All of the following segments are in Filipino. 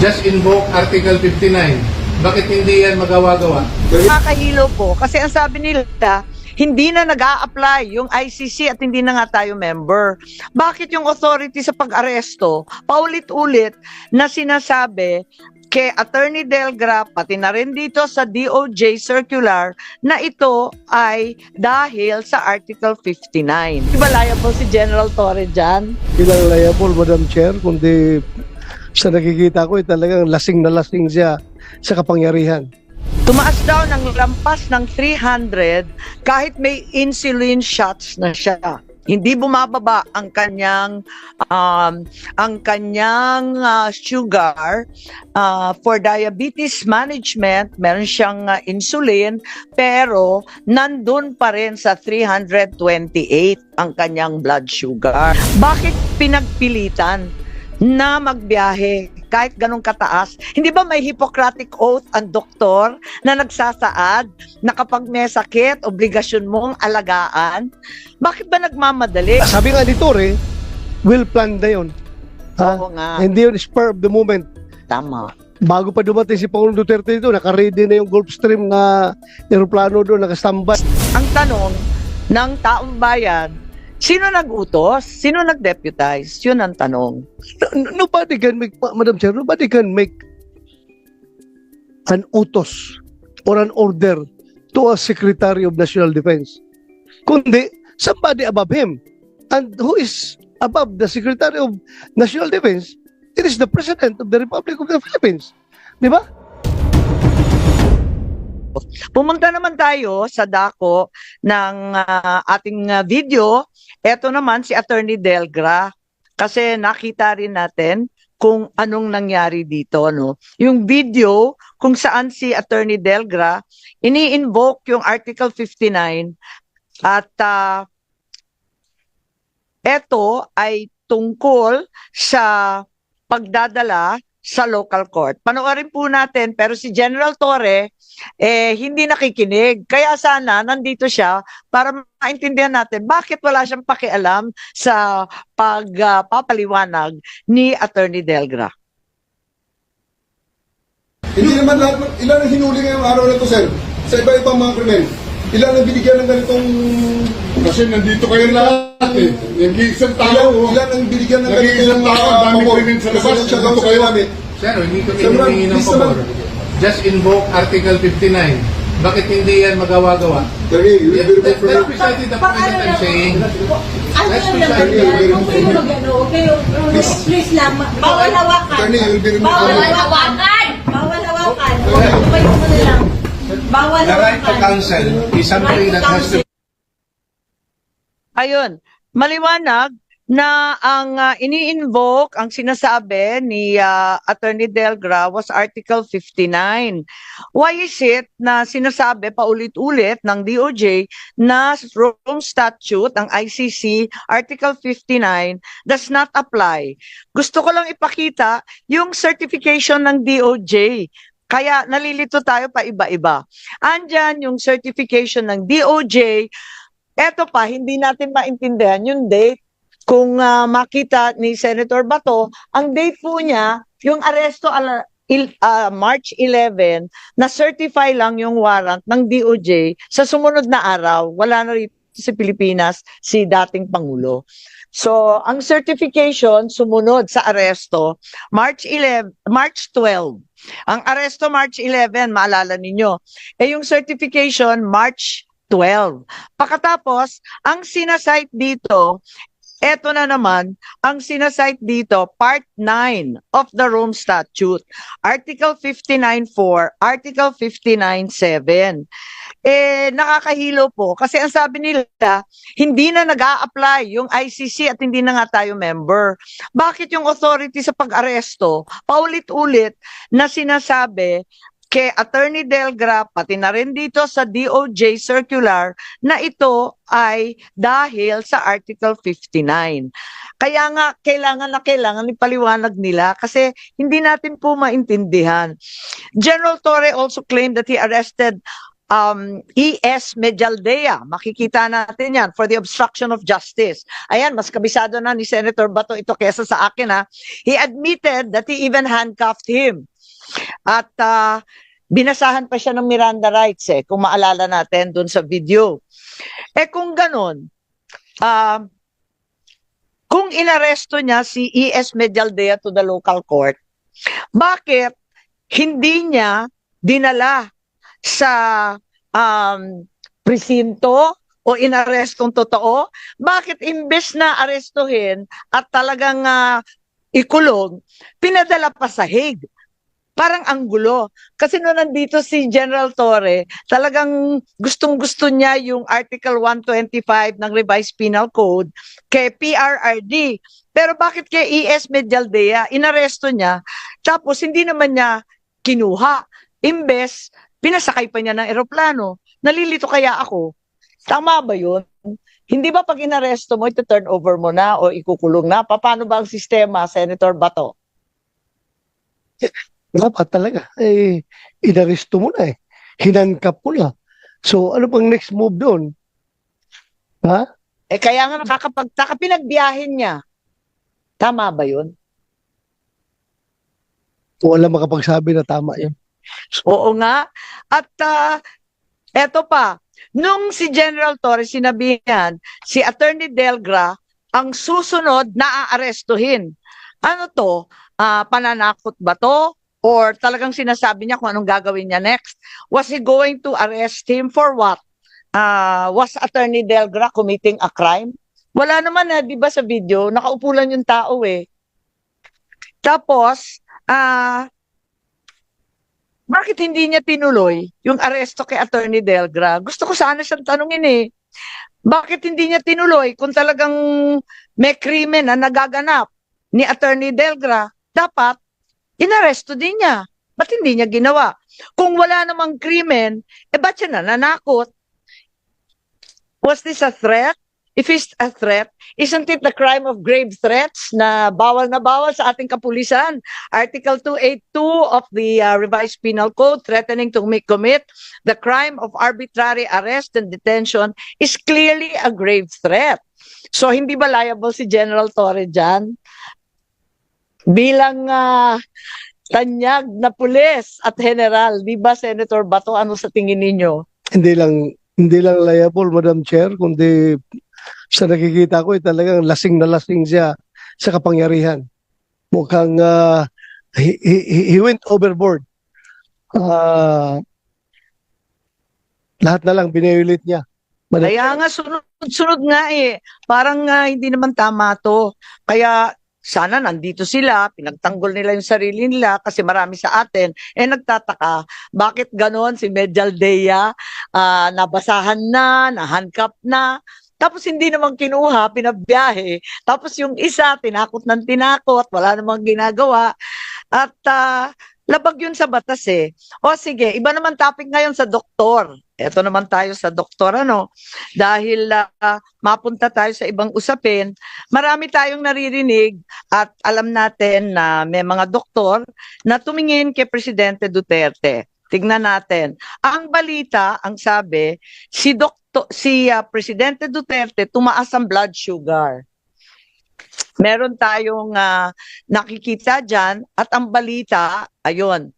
just invoke Article 59. Bakit hindi yan magawa-gawa? Nakakahilo po kasi ang sabi nila hindi na nag apply yung ICC at hindi na nga tayo member. Bakit yung authority sa pag-aresto paulit-ulit na sinasabi kay Attorney Delgra pati na rin dito sa DOJ circular na ito ay dahil sa Article 59. Diba liable si General Torre dyan? Ilang liable, Madam Chair, kundi sa nakikita ko, eh, talagang lasing na lasing siya sa kapangyarihan. Tumaas daw ng lampas ng 300 kahit may insulin shots na siya. Hindi bumababa ang kanyang um, ang kanyang ah, sugar ah, for diabetes management, meron siyang ah, insulin pero nandun pa rin sa 328 ang kanyang blood sugar. Bakit pinagpilitan na magbiyahe kahit ganong kataas. Hindi ba may Hippocratic Oath ang doktor na nagsasaad na kapag may sakit, obligasyon mong alagaan? Bakit ba nagmamadali? Sabi nga ni Torre, will plan na yun. Ha? Oo nga, Hindi yun spur of the moment. tama. Bago pa dumating si Pangulong Duterte dito, naka-ready na yung Gulfstream na aeroplano doon, nakastambay. Ang tanong ng taong bayan, sino nag-utos? Sino nag-deputize? Yun ang tanong. No- Nobody can make, Ma- Madam Chair, nobody can make an utos or an order to a Secretary of National Defense. Kundi, somebody above him. And who is above the Secretary of National Defense? It is the President of the Republic of the Philippines. Di ba? Pumunta naman tayo sa dako ng ah, ating ah, video. Ito naman si Attorney Delgra kasi nakita rin natin kung anong nangyari dito no. Yung video kung saan si Attorney Delgra ini-invoke yung Article 59 at ah, ito ay tungkol sa pagdadala sa local court. Panoorin po natin pero si General Torre eh hindi nakikinig. Kaya sana nandito siya para maintindihan natin bakit wala siyang pakialam sa pagpapaliwanag ni Attorney Delgra. Hindi naman lahat, ilan ang hinuli ngayong araw na to, sir? Sa iba-ibang mga krimen. Ilan ang binigyan ng ganitong... Kasi nandito kayo lahat eh. Nag-iisang Ilan, tao. oh. ilan ang binigyan ng Nag-iisang ganitong... tao, ah, dami krimen sa labas. Nandito kayo. namin. Sir, hindi kami humingi ng pabor. Just invoke Article 59. Bakit hindi yan magawa-gawa? You Yeah, will be that- for That's precisely the point that I'm saying. Ano Let's yung be naman yan? very Kung much. mag-ano, kayo, Please. lang, bawal hawakan. Bawal hawakan! Bawal hawakan. Tumayo mo na lang. Bawal The right to counsel is something that has to Ayun, maliwanag na ang ah, ini-invoke, ang sinasabi ni ah, Attorney Delgra was Article 59. Why is it na sinasabi paulit-ulit ng DOJ na Rome Statute, ang ICC, Article 59, does not apply? Gusto ko lang ipakita yung certification ng DOJ. Kaya nalilito tayo pa iba-iba. Andyan yung certification ng DOJ Eto pa, hindi natin maintindihan yung date. Kung ah, makita ni Senator Bato, ang date po niya, yung aresto ala, il, ah, March 11, na certify lang yung warrant ng DOJ sa sumunod na araw. Wala na rito sa Pilipinas si dating Pangulo. So, ang certification sumunod sa aresto March 11, March 12. Ang aresto March 11, maalala ninyo. Eh yung certification March 12. Pakatapos, ang sinasite dito, eto na naman, ang sinasite dito, Part 9 of the Rome Statute, Article 59.4, Article 59.7. Eh, nakakahilo po kasi ang sabi nila, hindi na nag apply yung ICC at hindi na nga tayo member. Bakit yung authority sa pag-aresto, paulit-ulit na sinasabi kay Attorney Delgra, pati na rin dito sa DOJ circular, na ito ay dahil sa Article 59. Kaya nga, kailangan na kailangan ipaliwanag nila kasi hindi natin po maintindihan. General Torre also claimed that he arrested um, E.S. Medialdea. Makikita natin yan for the obstruction of justice. Ayan, mas kabisado na ni Senator Bato ito kesa sa akin ha. He admitted that he even handcuffed him. At ah, binasahan pa siya ng Miranda rights eh, kung maalala natin dun sa video. Eh kung ganun, ah, kung inaresto niya si E.S. Medialdea to the local court, bakit hindi niya dinala sa um, presinto o inarestong totoo? Bakit imbes na arestuhin at talagang ah, ikulong, pinadala pa sa Hague? Parang ang gulo. Kasi nung nandito si General Torre, talagang gustong-gusto niya yung Article 125 ng Revised Penal Code kay PRRD. Pero bakit kay ES Medialdea, inaresto niya, tapos hindi naman niya kinuha. Imbes, pinasakay pa niya ng eroplano. Nalilito kaya ako. Tama ba yun? Hindi ba pag inaresto mo, ito turn over mo na o ikukulong na? Pa- Paano ba ang sistema, Senator Bato? Dapat talaga. Eh, inaresto mo na eh. Hinankap mo na. So, ano bang next move doon? Ha? Eh kaya nga nakakapagtaka, pinagbiyahin niya. Tama ba yun? Wala makapagsabi na tama yun. Oo nga. At ah, eto pa, nung si General Torres sinabihan, si Attorney Delgra ang susunod na aarestuhin. Ano to? Ah, pananakot ba to? Or talagang sinasabi niya kung anong gagawin niya next? Was he going to arrest him for what? Ah, was Attorney Delgra committing a crime? Wala naman na, di ba sa video, nakaupo lang yung tao eh. Tapos, ah, bakit hindi niya tinuloy yung aresto kay Attorney Delgra? Gusto ko sana siyang tanungin eh. Bakit hindi niya tinuloy kung talagang may krimen na nagaganap ni Attorney Delgra? Dapat, inaresto din niya. Ba't hindi niya ginawa? Kung wala namang krimen, eh ba't siya nananakot? Was this a threat? If it's a threat, isn't it the crime of grave threats na bawal na bawal sa ating kapulisan? Article 282 of the uh, Revised Penal Code threatening to commit the crime of arbitrary arrest and detention is clearly a grave threat. So hindi ba liable si General Torre dyan? Bilang ah, tanyag na pulis at general, di ba Senator Bato, ano sa tingin ninyo? Hindi lang hindi lang liable, Madam Chair, kundi sa nakikita ko, eh, talagang lasing na lasing siya sa kapangyarihan. Mukhang ah, he, he, he went overboard. Ah, lahat na lang binayulit niya. Madam Kaya nga sunod-sunod nga eh. Parang ah, hindi naman tama to. Kaya sana nandito sila, pinagtanggol nila yung sarili nila kasi marami sa atin. Eh nagtataka, bakit ganon si Medialdea ah, nabasahan na, nahandcuff na, tapos hindi naman kinuha, pinabiyahe. Tapos yung isa, tinakot ng tinakot, wala namang ginagawa. At ah, labag yun sa batas eh. O sige, iba naman topic ngayon sa doktor. Ito naman tayo sa doktor, ano? Dahil ah, mapunta tayo sa ibang usapin, marami tayong naririnig at alam natin na may mga doktor na tumingin kay Presidente Duterte. Tignan natin. Ang balita, ang sabi, si doktor, si ah, Presidente Duterte tumaas ang blood sugar. Meron tayong ah, nakikita dyan at ang balita, ayun,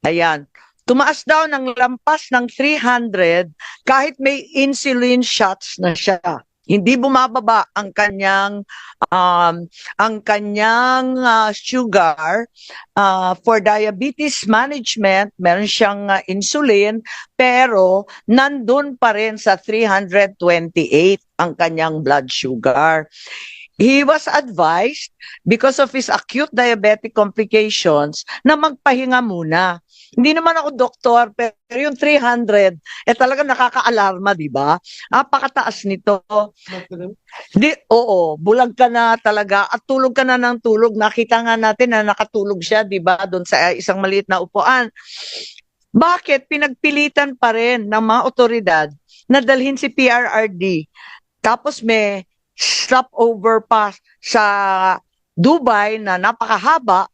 ayan, tumaas daw ng lampas ng 300 kahit may insulin shots na siya. Hindi bumababa ang kanyang um, ang kanyang ah, sugar ah, for diabetes management, meron siyang ah, insulin pero nandun pa rin sa 328 ang kanyang blood sugar. He was advised because of his acute diabetic complications na magpahinga muna. Hindi naman ako doktor, pero yung 300, eh talaga nakaka-alarma, di ba? Napakataas nito. Di, oo, bulag ka na talaga at tulog ka na ng tulog. Nakita nga natin na nakatulog siya, di ba, doon sa isang maliit na upuan. Bakit pinagpilitan pa rin ng mga otoridad na dalhin si PRRD? Tapos may stopover pa sa Dubai na napakahaba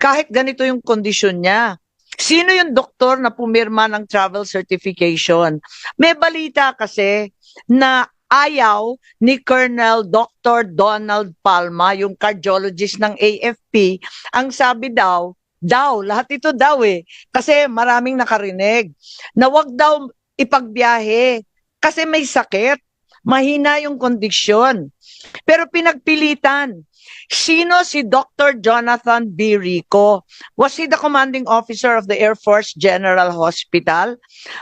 kahit ganito yung kondisyon niya. Sino yung doktor na pumirma ng travel certification? May balita kasi na ayaw ni Colonel Dr. Donald Palma, yung cardiologist ng AFP, ang sabi daw, daw, lahat ito daw eh, kasi maraming nakarinig, na wag daw ipagbiyahe kasi may sakit, mahina yung kondisyon. Pero pinagpilitan. Sino si Dr. Jonathan B. Rico? Was he the commanding officer of the Air Force General Hospital?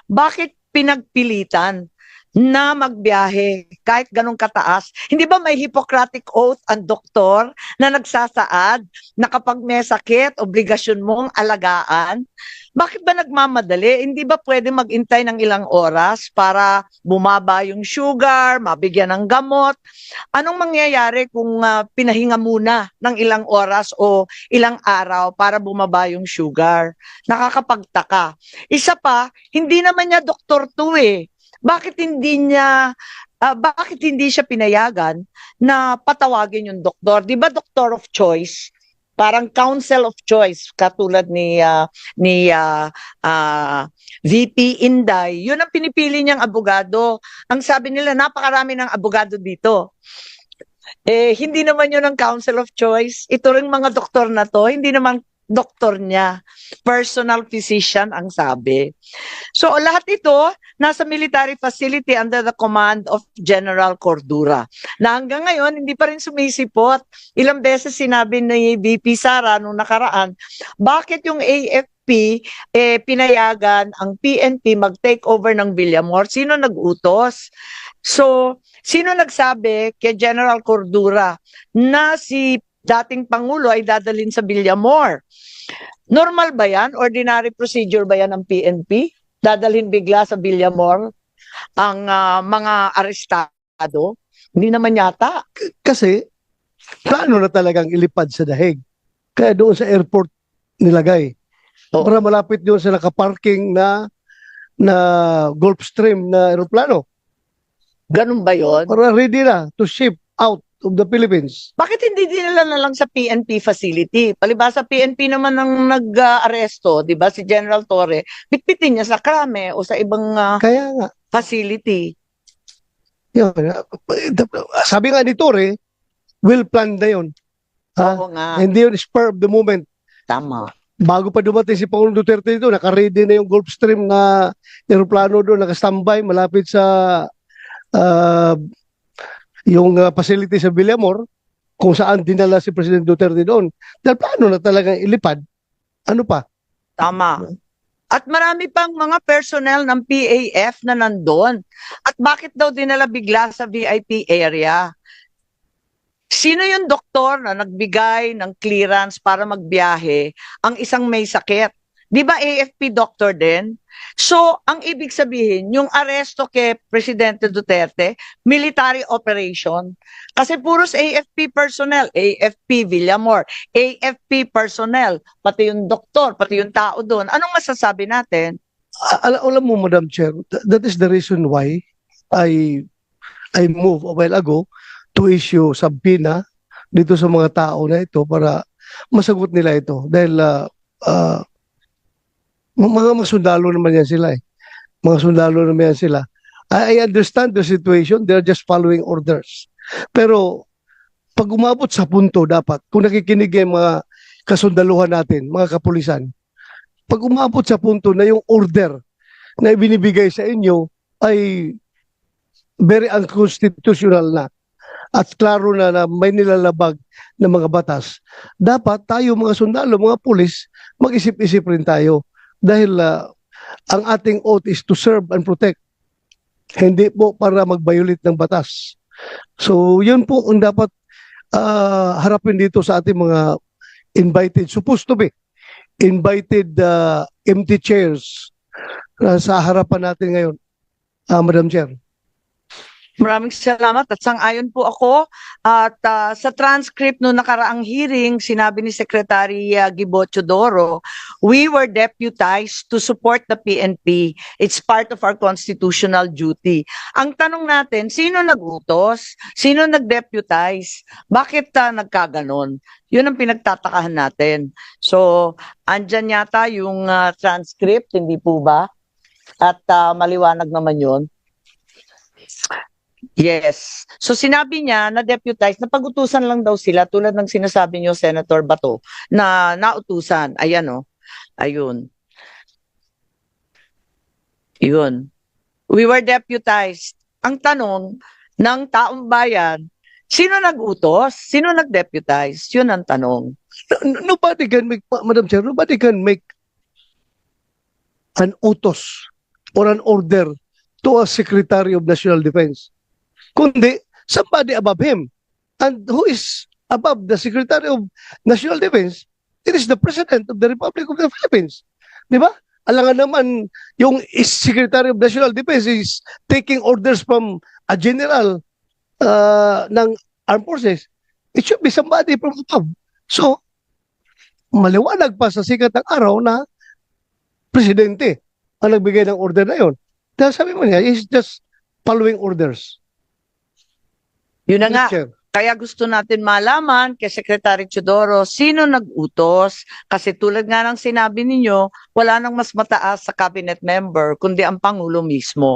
Bakit pinagpilitan na magbiyahe kahit ganong kataas? Hindi ba may Hippocratic Oath ang doktor na nagsasaad na kapag may sakit, obligasyon mong alagaan? Bakit ba nagmamadali? Hindi ba pwede magintay ng ilang oras para bumaba yung sugar, mabigyan ng gamot? Anong mangyayari kung ah, pinahinga muna ng ilang oras o ilang araw para bumaba yung sugar? Nakakapagtaka. Isa pa, hindi naman niya doktor to eh. Bakit hindi niya ah, bakit hindi siya pinayagan na patawagin yung doktor? 'Di ba doctor of choice? Parang council of choice katulad ni ah, ni ah, ah, VP Inday. 'Yun ang pinipili niyang abogado. Ang sabi nila napakarami ng abogado dito. Eh, hindi naman yun ang council of choice. Ito rin mga doktor na to, hindi naman doktor niya. Personal physician ang sabi. So, lahat ito nasa military facility under the command of General Cordura. Na hanggang ngayon, hindi pa rin sumisipot. Ilang beses sinabi ni VP Sara nung nakaraan, bakit yung AFP eh, pinayagan ang PNP mag-take over ng Villamor? Sino nag-utos? So, sino nagsabi kay General Cordura na si dating Pangulo ay dadalhin sa Villamor? Normal ba yan? Ordinary procedure ba yan ng PNP? Dadalhin bigla sa Villamor ang ah, mga arestado? Hindi naman yata. Kasi, plano na talagang ilipad sa dahig. Kaya doon sa airport nilagay. Oo. Para malapit doon sa nakaparking na na Gulfstream na aeroplano. Ganun ba yon? Para ready na to ship out of the Philippines. Bakit hindi dinala na lang sa PNP facility? Palibasa PNP naman ang nag-aresto, di ba? Si General Torre, bitbitin niya sa krame o sa ibang ah, Kaya nga, facility. yun, sabi nga ni Torre, will plan na yun. Ha? Oo nga, Hindi yun spur of the moment. tama. Bago pa dumating si Pangulong Duterte dito, naka-ready na yung Gulfstream na aeroplano doon, naka-standby malapit sa ah, yung ah, facility sa Villamor kung saan dinala si President Duterte doon. Dahil plano na talagang ilipad. Ano pa? Tama. At marami pang mga personnel ng PAF na nandun. At bakit daw dinala bigla sa VIP area? Sino yung doktor na nagbigay ng clearance para magbiyahe ang isang may sakit? Di ba AFP doctor din? So, ang ibig sabihin, yung aresto kay Presidente Duterte, military operation. Kasi puros AFP personnel, AFP Villamor, AFP personnel, pati yung doktor, pati yung tao doon. Anong masasabi natin? Al- alam mo, Madam Chair, th- that is the reason why I I moved a while ago to issue subpoena dito sa mga tao na ito para masagot nila ito. Dahil ah, ah, m- mga mga sundalo naman yan sila eh. Mga sundalo naman yan sila. I, I understand the situation. They're just following orders. Pero pag umabot sa punto dapat, kung nakikinig yung mga kasundaluhan natin, mga kapulisan, pag umabot sa punto na yung order na ibinibigay sa inyo ay very unconstitutional na at klaro na na may nilalabag ng mga batas, dapat tayo mga sundalo, mga pulis, mag-isip-isip rin tayo. Dahil ah, ang ating oath is to serve and protect. Hindi po para mag-violate ng batas. So, yun po ang dapat ah, harapin dito sa ating mga invited, supposed to be invited uh, empty chairs na sa harapan natin ngayon, ah, Madam Chair. Maraming salamat at sang-ayon po ako. At ah, sa transcript no nakaraang hearing, sinabi ni Secretary uh, Gibo Chodoro, we were deputized to support the PNP. It's part of our constitutional duty. Ang tanong natin, sino nag-utos? Sino nag-deputize? Bakit ah, nagkaganon? Yun ang pinagtatakahan natin. So, andyan yata yung ah, transcript, hindi po ba? At ah, maliwanag naman yun. Yes. So sinabi niya na deputize, na pag-utusan lang daw sila tulad ng sinasabi niyo Senator Bato na nautusan. Ayan oh. Ayun. Yun. We were deputized. Ang tanong ng taong bayan, sino nag-utos? Sino nag-deputize? Yun ang tanong. Nobody can make, Ma- Madam Chair, nobody can make an utos or an order to a Secretary of National Defense. Kundi, somebody above him. And who is above the Secretary of National Defense? It is the President of the Republic of the Philippines. Di ba? Alangan naman, yung Secretary of National Defense is taking orders from a general uh, ng armed forces. It should be somebody from above. So, maliwanag pa sa sikat ng araw na presidente ang nagbigay ng order na yon. Dahil sabi mo niya, he's just following orders. Yun na nga. Chair. Kaya gusto natin malaman kay Secretary Chodoro sino nag-utos kasi tulad nga ng sinabi ninyo, wala nang mas mataas sa cabinet member kundi ang Pangulo mismo.